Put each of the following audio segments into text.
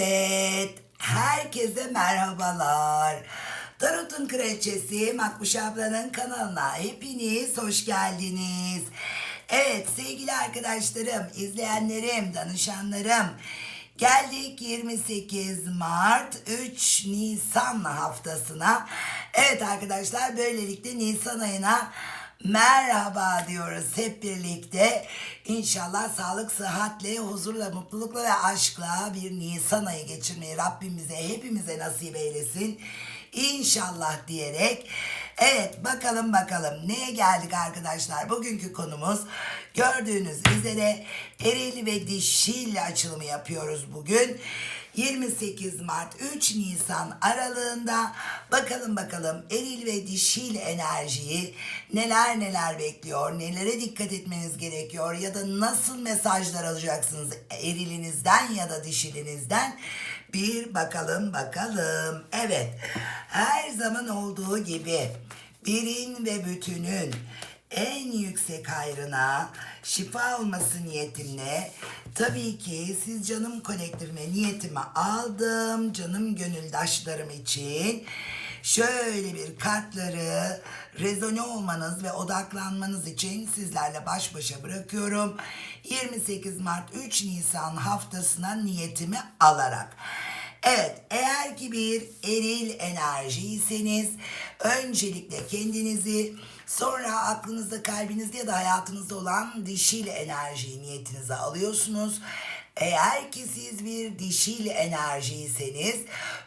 Evet, herkese merhabalar. Tarot'un kraliçesi Makbuş ablanın kanalına hepiniz hoş geldiniz. Evet sevgili arkadaşlarım, izleyenlerim, danışanlarım. Geldik 28 Mart 3 Nisan haftasına. Evet arkadaşlar böylelikle Nisan ayına Merhaba diyoruz hep birlikte. İnşallah sağlık, sıhhatle, huzurla, mutlulukla ve aşkla bir Nisan ayı geçirmeyi Rabbim bize hepimize nasip eylesin. İnşallah diyerek Evet bakalım bakalım neye geldik arkadaşlar. Bugünkü konumuz gördüğünüz üzere eril ve dişil açılımı yapıyoruz bugün. 28 Mart 3 Nisan aralığında bakalım bakalım eril ve dişil enerjiyi neler neler bekliyor, nelere dikkat etmeniz gerekiyor ya da nasıl mesajlar alacaksınız erilinizden ya da dişilinizden bir bakalım bakalım. Evet her zaman olduğu gibi birin ve bütünün en yüksek hayrına şifa olması niyetimle tabii ki siz canım kolektifime niyetimi aldım canım gönüldaşlarım için şöyle bir kartları rezone olmanız ve odaklanmanız için sizlerle baş başa bırakıyorum. 28 Mart 3 Nisan haftasına niyetimi alarak. Evet, eğer ki bir eril enerjiyseniz öncelikle kendinizi sonra aklınızda, kalbinizde ya da hayatınızda olan dişil enerjiyi niyetinize alıyorsunuz. Eğer ki siz bir dişil enerjiyseniz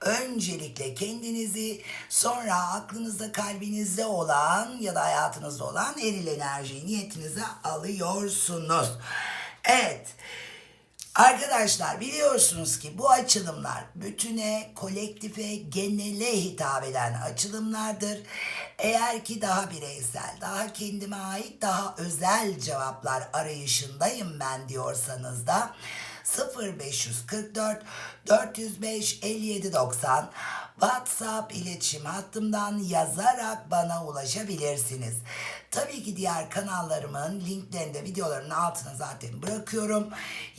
öncelikle kendinizi sonra aklınızda kalbinizde olan ya da hayatınızda olan eril enerjiyi niyetinize alıyorsunuz. Evet. Arkadaşlar biliyorsunuz ki bu açılımlar bütüne, kolektife, genele hitap eden açılımlardır. Eğer ki daha bireysel, daha kendime ait, daha özel cevaplar arayışındayım ben diyorsanız da 0544 405 57 90 WhatsApp iletişim hattımdan yazarak bana ulaşabilirsiniz. Tabii ki diğer kanallarımın linklerini de videoların altına zaten bırakıyorum.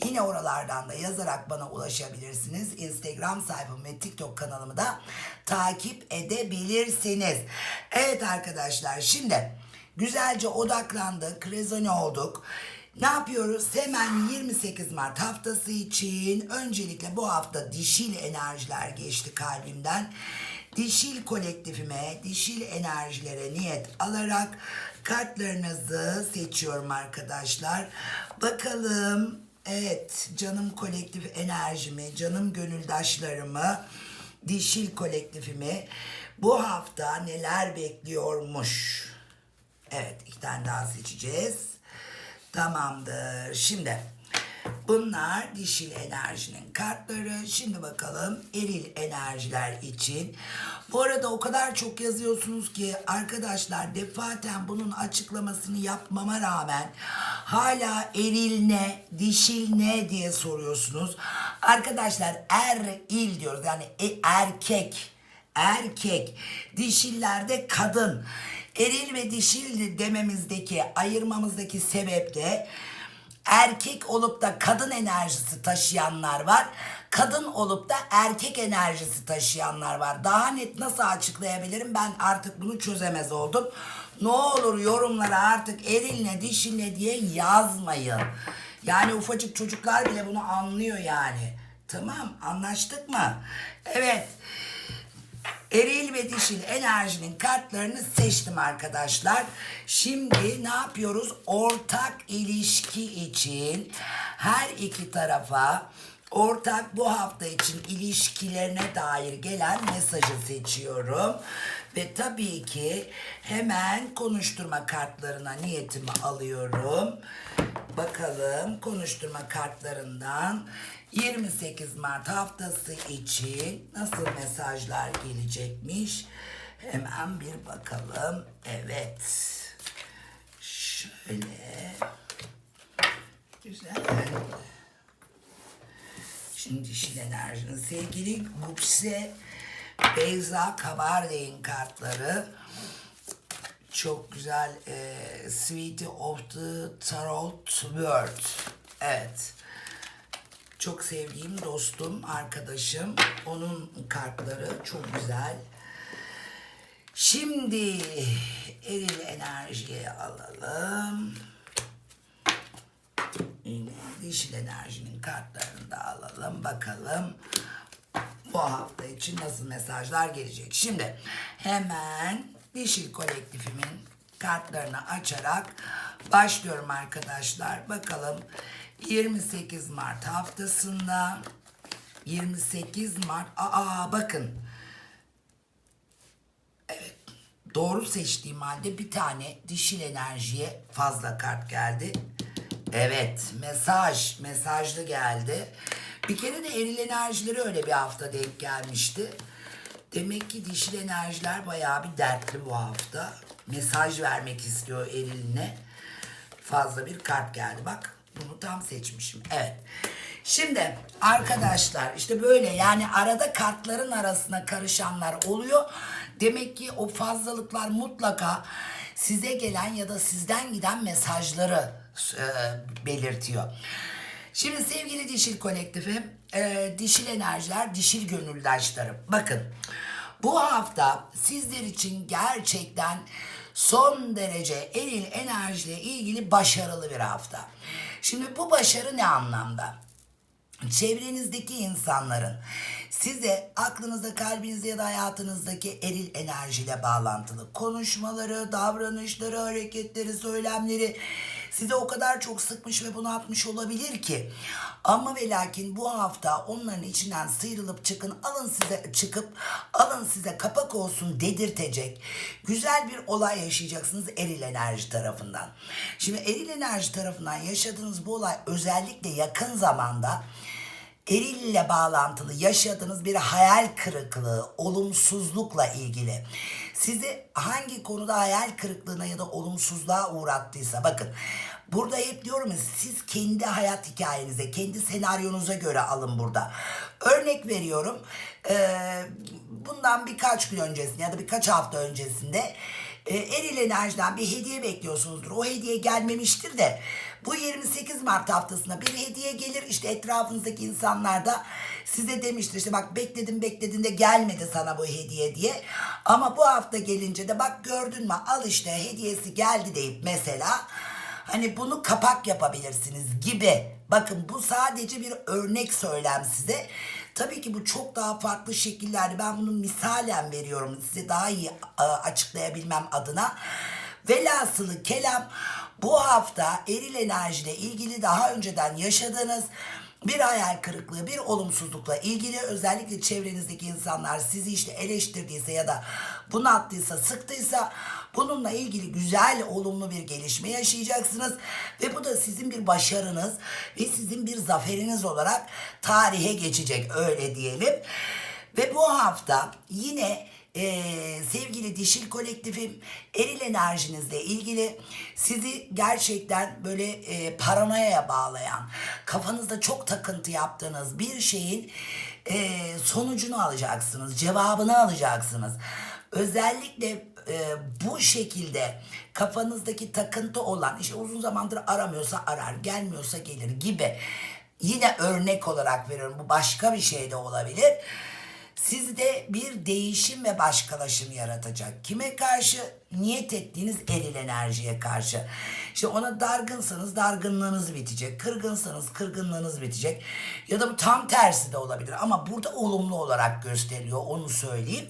Yine oralardan da yazarak bana ulaşabilirsiniz. Instagram sayfamı ve TikTok kanalımı da takip edebilirsiniz. Evet arkadaşlar şimdi güzelce odaklandık, rezone olduk. Ne yapıyoruz? Hemen 28 Mart haftası için öncelikle bu hafta dişil enerjiler geçti kalbimden. Dişil kolektifime, dişil enerjilere niyet alarak kartlarınızı seçiyorum arkadaşlar. Bakalım evet canım kolektif enerjimi, canım gönüldaşlarımı, dişil kolektifimi bu hafta neler bekliyormuş? Evet iki tane daha seçeceğiz. Tamamdır. Şimdi bunlar dişil enerjinin kartları. Şimdi bakalım eril enerjiler için. Bu arada o kadar çok yazıyorsunuz ki arkadaşlar defaten bunun açıklamasını yapmama rağmen hala eril ne, dişil ne diye soruyorsunuz. Arkadaşlar eril diyoruz yani e- erkek, erkek, dişillerde kadın. Eril ve dişil dememizdeki, ayırmamızdaki sebep de erkek olup da kadın enerjisi taşıyanlar var. Kadın olup da erkek enerjisi taşıyanlar var. Daha net nasıl açıklayabilirim ben artık bunu çözemez oldum. Ne olur yorumlara artık eril ne dişil ne diye yazmayın. Yani ufacık çocuklar bile bunu anlıyor yani. Tamam anlaştık mı? Evet. Eril ve dişil enerjinin kartlarını seçtim arkadaşlar. Şimdi ne yapıyoruz? Ortak ilişki için her iki tarafa ortak bu hafta için ilişkilerine dair gelen mesajı seçiyorum. Ve tabii ki hemen konuşturma kartlarına niyetimi alıyorum. Bakalım konuşturma kartlarından 28 Mart haftası için nasıl mesajlar gelecekmiş? Hemen bir bakalım. Evet. Şöyle. Güzel. Şimdi dişil enerjinin sevgili Gupse Beyza Kabardey'in kartları. Çok güzel. E, Sweetie of the Tarot World. Evet. Çok sevdiğim dostum, arkadaşım. Onun kartları çok güzel. Şimdi eril enerjiye alalım. Dişil enerjinin kartlarını da alalım. Bakalım bu hafta için nasıl mesajlar gelecek. Şimdi hemen dişil kolektifimin kartlarını açarak başlıyorum arkadaşlar. Bakalım 28 Mart haftasında 28 Mart aa bakın doğru seçtiğim halde bir tane dişil enerjiye fazla kart geldi. Evet, mesaj, mesajlı geldi. Bir kere de eril enerjileri öyle bir hafta denk gelmişti. Demek ki dişil enerjiler bayağı bir dertli bu hafta. Mesaj vermek istiyor eriline. Fazla bir kart geldi. Bak bunu tam seçmişim. Evet. Şimdi arkadaşlar işte böyle yani arada kartların arasına karışanlar oluyor. Demek ki o fazlalıklar mutlaka size gelen ya da sizden giden mesajları e, belirtiyor. Şimdi sevgili dişil kolektifi, e, dişil enerjiler, dişil gönüldaşlarım. Bakın bu hafta sizler için gerçekten son derece eril enerjiyle ilgili başarılı bir hafta. Şimdi bu başarı ne anlamda? çevrenizdeki insanların size aklınızda, kalbinizde ya da hayatınızdaki eril enerjiyle bağlantılı konuşmaları, davranışları, hareketleri, söylemleri size o kadar çok sıkmış ve bunaltmış olabilir ki. Ama ve lakin bu hafta onların içinden sıyrılıp çıkın, alın size çıkıp alın size kapak olsun dedirtecek güzel bir olay yaşayacaksınız eril enerji tarafından. Şimdi eril enerji tarafından yaşadığınız bu olay özellikle yakın zamanda erille bağlantılı yaşadığınız bir hayal kırıklığı, olumsuzlukla ilgili sizi hangi konuda hayal kırıklığına ya da olumsuzluğa uğrattıysa bakın burada hep diyorum ya siz kendi hayat hikayenize, kendi senaryonuza göre alın burada. Örnek veriyorum eee, bundan birkaç gün öncesinde ya da birkaç hafta öncesinde eril enerjiden bir hediye bekliyorsunuzdur. O hediye gelmemiştir de bu 28 Mart haftasında bir hediye gelir. İşte etrafınızdaki insanlar da size demiştir işte bak bekledim bekledin de gelmedi sana bu hediye diye. Ama bu hafta gelince de bak gördün mü al işte hediyesi geldi deyip mesela Hani bunu kapak yapabilirsiniz gibi. Bakın bu sadece bir örnek söylem size. Tabii ki bu çok daha farklı şekillerde. Ben bunu misalen veriyorum size daha iyi e, açıklayabilmem adına. Velhasılı kelam bu hafta eril enerjiyle ilgili daha önceden yaşadığınız bir hayal kırıklığı, bir olumsuzlukla ilgili özellikle çevrenizdeki insanlar sizi işte eleştirdiyse ya da bunalttıysa, sıktıysa bununla ilgili güzel, olumlu bir gelişme yaşayacaksınız. Ve bu da sizin bir başarınız ve sizin bir zaferiniz olarak tarihe geçecek öyle diyelim. Ve bu hafta yine e, sevgili dişil kolektifim eril enerjinizle ilgili sizi gerçekten böyle e, paranoyaya bağlayan kafanızda çok takıntı yaptığınız bir şeyin e, sonucunu alacaksınız cevabını alacaksınız. Özellikle e, bu şekilde kafanızdaki takıntı olan işte uzun zamandır aramıyorsa arar gelmiyorsa gelir gibi yine örnek olarak veriyorum. Bu başka bir şey de olabilir sizde bir değişim ve başkalaşım yaratacak. Kime karşı? Niyet ettiğiniz eril enerjiye karşı. İşte ona dargınsanız dargınlığınız bitecek. Kırgınsanız kırgınlığınız bitecek. Ya da bu tam tersi de olabilir. Ama burada olumlu olarak gösteriliyor onu söyleyeyim.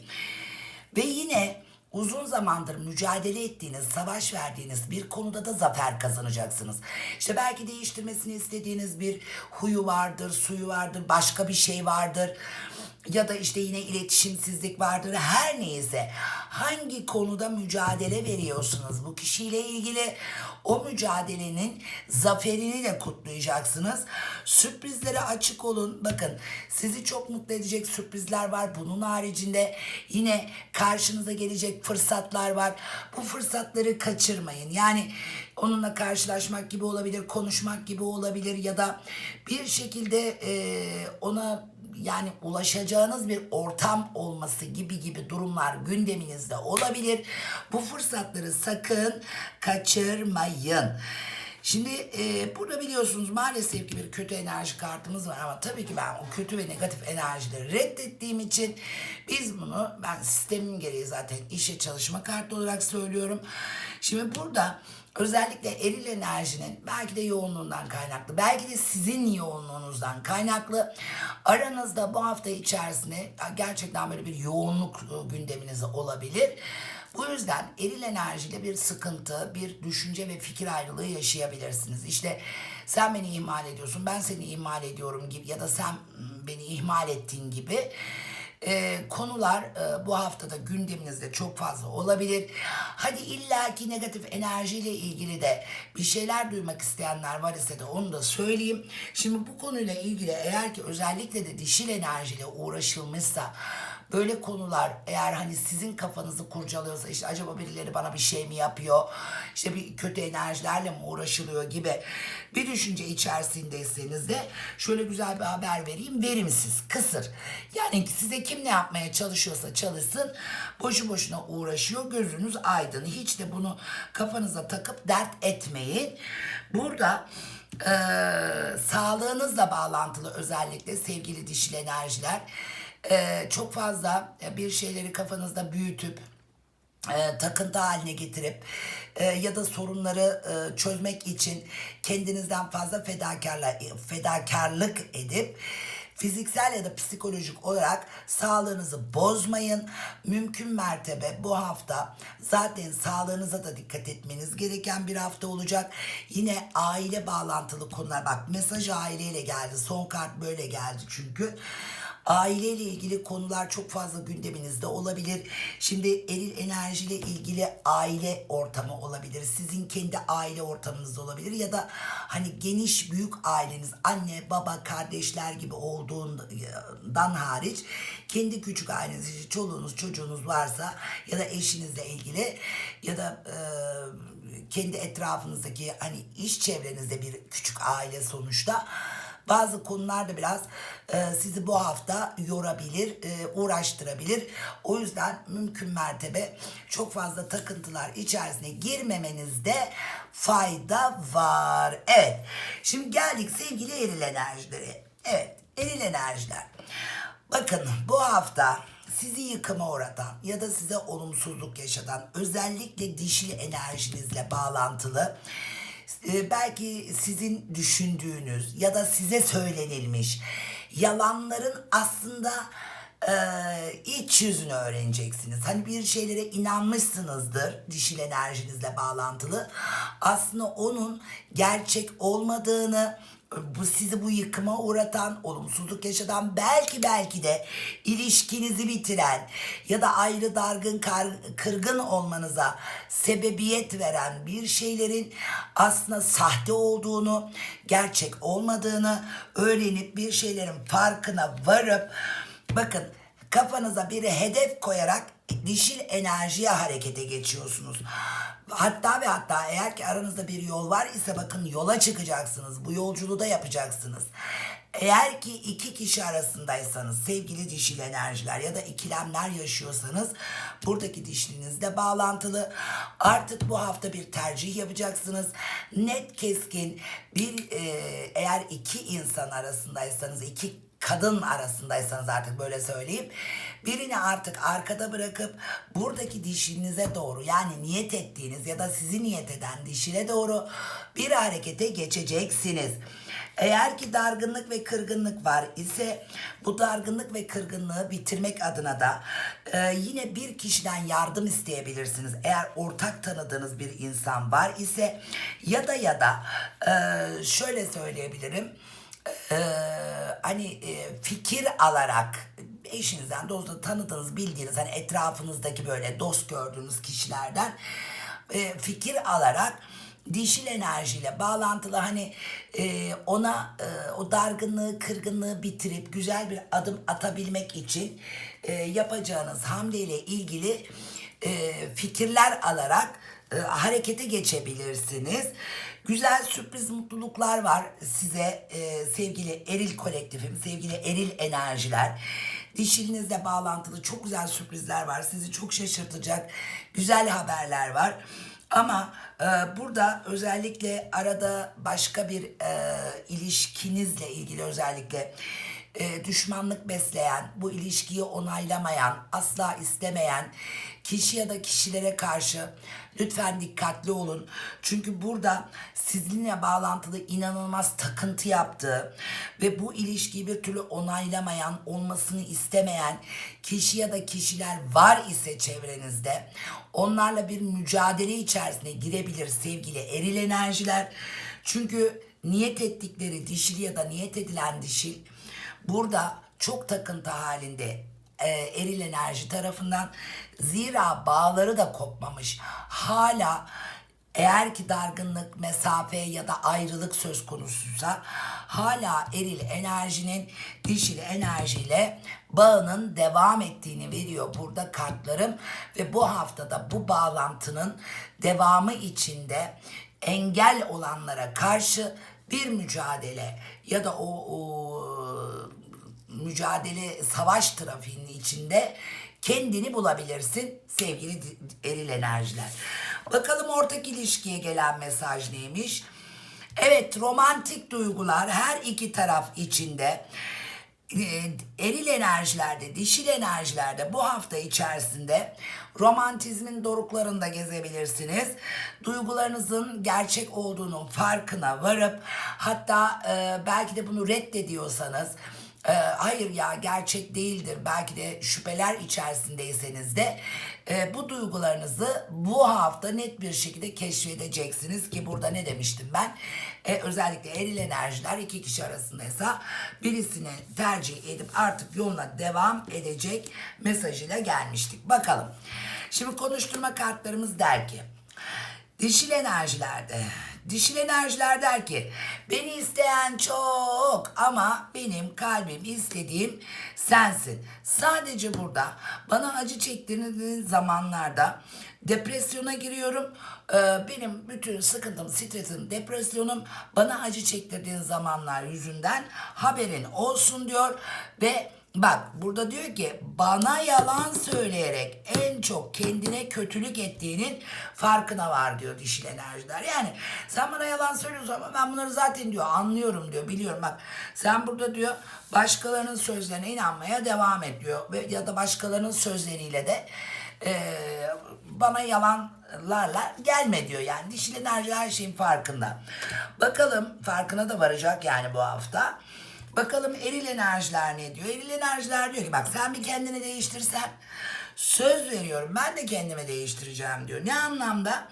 Ve yine uzun zamandır mücadele ettiğiniz, savaş verdiğiniz bir konuda da zafer kazanacaksınız. İşte belki değiştirmesini istediğiniz bir huyu vardır, suyu vardır, başka bir şey vardır ya da işte yine iletişimsizlik vardır her neyse. Hangi konuda mücadele veriyorsunuz bu kişiyle ilgili? O mücadelenin zaferini de kutlayacaksınız. Sürprizlere açık olun. Bakın sizi çok mutlu edecek sürprizler var. Bunun haricinde yine karşınıza gelecek fırsatlar var. Bu fırsatları kaçırmayın. Yani onunla karşılaşmak gibi olabilir konuşmak gibi olabilir ya da bir şekilde ona yani ulaşacağınız bir ortam olması gibi gibi durumlar gündeminizde olabilir. Bu fırsatları sakın kaçırmayın. Şimdi e, burada biliyorsunuz maalesef ki bir kötü enerji kartımız var ama tabii ki ben o kötü ve negatif enerjileri reddettiğim için biz bunu ben sistemin gereği zaten işe çalışma kartı olarak söylüyorum. Şimdi burada özellikle eril enerjinin belki de yoğunluğundan kaynaklı, belki de sizin yoğunluğunuzdan kaynaklı aranızda bu hafta içerisinde gerçekten böyle bir yoğunluk e, gündeminiz olabilir. Bu yüzden eril enerjiyle bir sıkıntı, bir düşünce ve fikir ayrılığı yaşayabilirsiniz. İşte sen beni ihmal ediyorsun, ben seni ihmal ediyorum gibi ya da sen mm, beni ihmal ettiğin gibi e, konular e, bu haftada gündeminizde çok fazla olabilir. Hadi illaki negatif enerjiyle ilgili de bir şeyler duymak isteyenler var ise de onu da söyleyeyim. Şimdi bu konuyla ilgili eğer ki özellikle de dişil enerjiyle uğraşılmışsa böyle konular eğer hani sizin kafanızı kurcalıyorsa işte acaba birileri bana bir şey mi yapıyor? İşte bir kötü enerjilerle mi uğraşılıyor gibi bir düşünce içerisindeyseniz de şöyle güzel bir haber vereyim. Verimsiz kısır. Yani size kim ne yapmaya çalışıyorsa çalışsın boşu boşuna uğraşıyor gözünüz aydın. Hiç de bunu kafanıza takıp dert etmeyin. Burada e, sağlığınızla bağlantılı özellikle sevgili dişil enerjiler e, çok fazla bir şeyleri kafanızda büyütüp e, takıntı haline getirip e, ya da sorunları e, çözmek için kendinizden fazla fedakarla, fedakarlık edip fiziksel ya da psikolojik olarak sağlığınızı bozmayın. Mümkün mertebe bu hafta zaten sağlığınıza da dikkat etmeniz gereken bir hafta olacak. Yine aile bağlantılı konular bak mesaj aileyle geldi. Son kart böyle geldi çünkü. Aileyle ilgili konular çok fazla gündeminizde olabilir. Şimdi eril enerjiyle ilgili aile ortamı olabilir. Sizin kendi aile ortamınız olabilir ya da hani geniş büyük aileniz anne, baba, kardeşler gibi olduğundan hariç kendi küçük aileniz, çoluğunuz, çocuğunuz varsa ya da eşinizle ilgili ya da e, kendi etrafınızdaki hani iş çevrenizde bir küçük aile sonuçta bazı konularda biraz e, sizi bu hafta yorabilir, e, uğraştırabilir. O yüzden mümkün mertebe çok fazla takıntılar içerisine girmemenizde fayda var. Evet, şimdi geldik sevgili eril enerjileri. Evet, eril enerjiler. Bakın bu hafta sizi yıkıma uğratan ya da size olumsuzluk yaşatan özellikle dişil enerjinizle bağlantılı e, belki sizin düşündüğünüz ya da size söylenilmiş yalanların aslında e, iç yüzünü öğreneceksiniz. Hani bir şeylere inanmışsınızdır dişil enerjinizle bağlantılı. Aslında onun gerçek olmadığını bu sizi bu yıkıma uğratan, olumsuzluk yaşatan, belki belki de ilişkinizi bitiren ya da ayrı dargın kar, kırgın olmanıza sebebiyet veren bir şeylerin aslında sahte olduğunu, gerçek olmadığını öğrenip bir şeylerin farkına varıp bakın kafanıza bir hedef koyarak dişil enerjiye harekete geçiyorsunuz. Hatta ve hatta eğer ki aranızda bir yol var ise bakın yola çıkacaksınız. Bu yolculuğu da yapacaksınız. Eğer ki iki kişi arasındaysanız sevgili dişil enerjiler ya da ikilemler yaşıyorsanız buradaki dişlinizle bağlantılı artık bu hafta bir tercih yapacaksınız. Net keskin bir eğer iki insan arasındaysanız iki kadın arasındaysanız artık böyle söyleyeyim. Birini artık arkada bırakıp buradaki dişinize doğru yani niyet ettiğiniz ya da sizi niyet eden dişine doğru bir harekete geçeceksiniz. Eğer ki dargınlık ve kırgınlık var ise bu dargınlık ve kırgınlığı bitirmek adına da e, yine bir kişiden yardım isteyebilirsiniz. Eğer ortak tanıdığınız bir insan var ise ya da ya da e, şöyle söyleyebilirim e, hani e, fikir alarak eşinizden, dostunuzdan tanıdığınız, bildiğiniz hani etrafınızdaki böyle dost gördüğünüz kişilerden e, fikir alarak dişil enerjiyle bağlantılı hani e, ona e, o dargınlığı, kırgınlığı bitirip güzel bir adım atabilmek için e, yapacağınız hamleyle ilgili e, fikirler alarak e, harekete geçebilirsiniz. Güzel sürpriz mutluluklar var size e, sevgili eril kolektifim, sevgili eril enerjiler. Dişilinizle bağlantılı çok güzel sürprizler var. Sizi çok şaşırtacak güzel haberler var. Ama e, burada özellikle arada başka bir e, ilişkinizle ilgili özellikle e, düşmanlık besleyen, bu ilişkiyi onaylamayan, asla istemeyen kişi ya da kişilere karşı lütfen dikkatli olun. Çünkü burada sizinle bağlantılı inanılmaz takıntı yaptığı ve bu ilişkiyi bir türlü onaylamayan, olmasını istemeyen kişi ya da kişiler var ise çevrenizde onlarla bir mücadele içerisine girebilir sevgili eril enerjiler. Çünkü niyet ettikleri dişil ya da niyet edilen dişil burada çok takıntı halinde e, eril enerji tarafından zira bağları da kopmamış. Hala eğer ki dargınlık, mesafe ya da ayrılık söz konusuysa hala eril enerjinin dişil enerjiyle bağının devam ettiğini veriyor burada kartlarım ve bu haftada bu bağlantının devamı içinde engel olanlara karşı bir mücadele ya da o, o mücadele savaş trafiğinin içinde kendini bulabilirsin sevgili eril enerjiler. Bakalım ortak ilişkiye gelen mesaj neymiş? Evet romantik duygular her iki taraf içinde e, eril enerjilerde, dişil enerjilerde bu hafta içerisinde romantizmin doruklarında gezebilirsiniz. Duygularınızın gerçek olduğunun farkına varıp hatta e, belki de bunu reddediyorsanız e, hayır ya gerçek değildir. Belki de şüpheler içerisindeyseniz de e, bu duygularınızı bu hafta net bir şekilde keşfedeceksiniz ki burada ne demiştim ben? E, özellikle eril enerjiler iki kişi arasındaysa birisini tercih edip artık yoluna devam edecek mesajıyla gelmiştik. Bakalım. Şimdi konuşturma kartlarımız der ki Dişil enerjilerde. Dişil enerjiler der ki beni isteyen çok ama benim kalbim istediğim sensin. Sadece burada bana acı çektirdiğiniz zamanlarda depresyona giriyorum. Ee, benim bütün sıkıntım, stresim, depresyonum bana acı çektirdiğin zamanlar yüzünden haberin olsun diyor ve Bak burada diyor ki bana yalan söyleyerek en çok kendine kötülük ettiğinin farkına var diyor dişil enerjiler. Yani sen bana yalan söylüyorsun ama ben bunları zaten diyor anlıyorum diyor biliyorum bak sen burada diyor başkalarının sözlerine inanmaya devam et diyor ya da başkalarının sözleriyle de eee, bana yalanlarla gelme diyor yani dişil enerji her şeyin farkında. Bakalım farkına da varacak yani bu hafta. Bakalım eril enerjiler ne diyor? Eril enerjiler diyor ki bak sen bir kendini değiştirsen söz veriyorum ben de kendimi değiştireceğim diyor. Ne anlamda?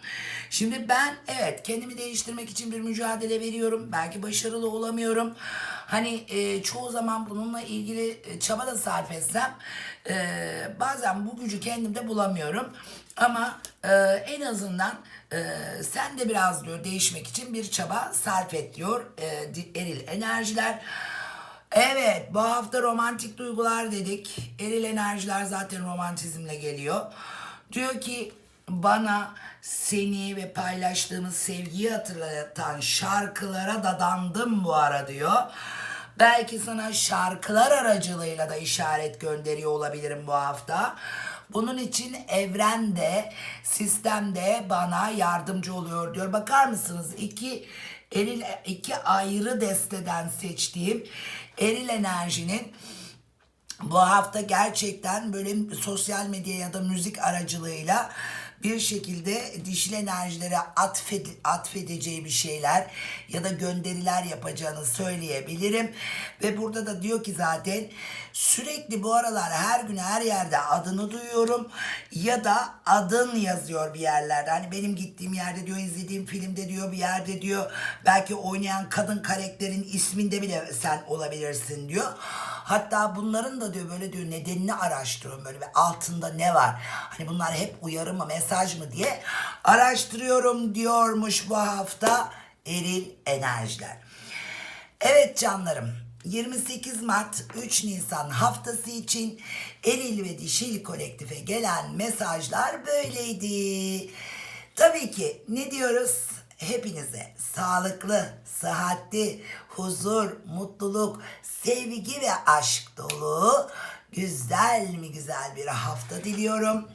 Şimdi ben evet kendimi değiştirmek için bir mücadele veriyorum. Belki başarılı olamıyorum. Hani e, çoğu zaman bununla ilgili e, çaba da sarf etsem e, bazen bu gücü kendimde bulamıyorum. Ama e, en azından e, sen de biraz diyor değişmek için bir çaba sarf et diyor e, eril enerjiler. Evet bu hafta romantik duygular dedik. Eril enerjiler zaten romantizmle geliyor. Diyor ki bana seni ve paylaştığımız sevgiyi hatırlatan şarkılara dadandım bu ara diyor. Belki sana şarkılar aracılığıyla da işaret gönderiyor olabilirim bu hafta. Bunun için evren de sistem de bana yardımcı oluyor diyor. Bakar mısınız? İki eril iki ayrı desteden seçtiğim eril enerjinin bu hafta gerçekten böyle sosyal medya ya da müzik aracılığıyla bir şekilde dişil enerjilere atfed, atfedeceği bir şeyler ya da gönderiler yapacağını söyleyebilirim. Ve burada da diyor ki zaten sürekli bu aralar her gün her yerde adını duyuyorum ya da adın yazıyor bir yerlerde. Hani benim gittiğim yerde diyor izlediğim filmde diyor bir yerde diyor belki oynayan kadın karakterin isminde bile sen olabilirsin diyor. Hatta bunların da diyor böyle diyor nedenini araştırıyorum böyle ve altında ne var? Hani bunlar hep uyarı mı mesaj mı diye araştırıyorum diyormuş bu hafta eril enerjiler. Evet canlarım 28 Mart 3 Nisan haftası için eril ve dişil kolektife gelen mesajlar böyleydi. Tabii ki ne diyoruz? Hepinize sağlıklı, sıhhatli, huzur, mutluluk, sevgi ve aşk dolu güzel mi güzel bir hafta diliyorum.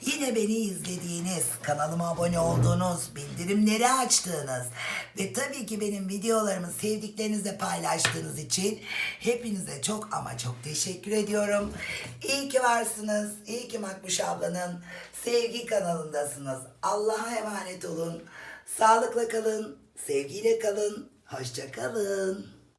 Yine beni izlediğiniz, kanalıma abone olduğunuz, bildirimleri açtığınız ve tabii ki benim videolarımı sevdiklerinizle paylaştığınız için hepinize çok ama çok teşekkür ediyorum. İyi ki varsınız. İyi ki Makbuş ablanın sevgi kanalındasınız. Allah'a emanet olun. Sağlıkla kalın, sevgiyle kalın, hoşça kalın.